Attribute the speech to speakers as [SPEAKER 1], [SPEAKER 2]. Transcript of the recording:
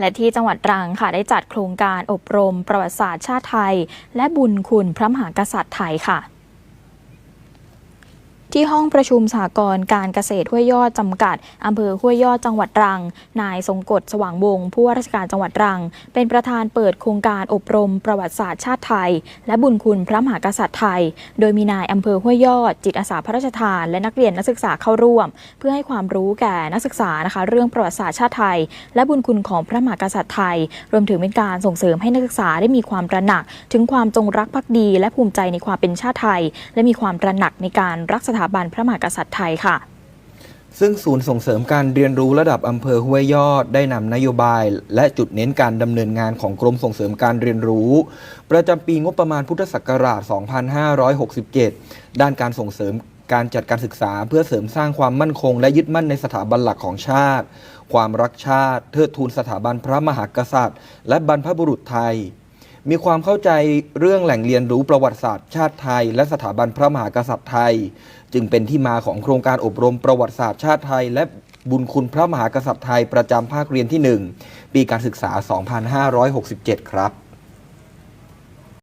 [SPEAKER 1] และที่จังหวัดตรังค่ะได้จัดโครงการอบรมประวัติศาสตร์ชาติไทย และบุญคุณพระมหากษัตริย์ไทยค่ะ ที่ห้องประชุมสหกรณ์การเกษตรห้วยยอดจำกัดอำเภอห้วยยอดจังหวัดตรัง นายทรงกฎสว่างวงผู้ว่าราชการจังหวัดตรัง เป็นประธานเปิดโครงการอบรมประวัติศาสตร์ชาติไทย และบุญคุณพระมหากษัตริย์ไทย โดยมีนายอำเภอห้วยยอด จิตอาสาพระราชทาน และนักเรียนนักศึกษาเข้าร่วม เพื่อให้ความรู้แก่นักศึกษานะคะเรื่องประวัติศาสตร์ชาติไทย และบุญคุณของพระมหากษัตริย์ไทย รวมถึงเป็นการส่งเสริมให้นักศึกษาได้มีความตระหนัก ถึงความจงรักภักดี และภูมิใจในความเป็นชาติไทย และมีความตระหนักในการรักสถาบันพระมหากษัตริย์ไทยค่ะ
[SPEAKER 2] ซึ่งศูนย์ส่งเสริมการเรียนรู้ระดับอำเภอห้วยยอดได้นำนโยบาย และจุดเน้นการดำเนินงานของกรมส่งเสริมการเรียนรู้ ประจำปีงบประมาณพุทธศักราช 2567 ด้านการส่งเสริมการจัดการศึกษาเพื่อเสริมสร้างความมั่นคง และยึดมั่นในสถาบันหลักของชาติ ความรักชาติ เทิดทูนสถาบันพระมหากษัตริย์ และบรรพบุรุษไทย มีความเข้าใจเรื่องแหล่งเรียนรู้ประวัติศาสตร์ชาติไทย และสถาบันพระมหากษัตริย์ไทย จึงเป็นที่มาของโครงการอบรมประวัติศาสตร์ชาติไทย และบุญคุณพระมหากษัตริย์ไทยประจำภาคเรียนที่ 1 ปีการศึกษา 2567 ครับ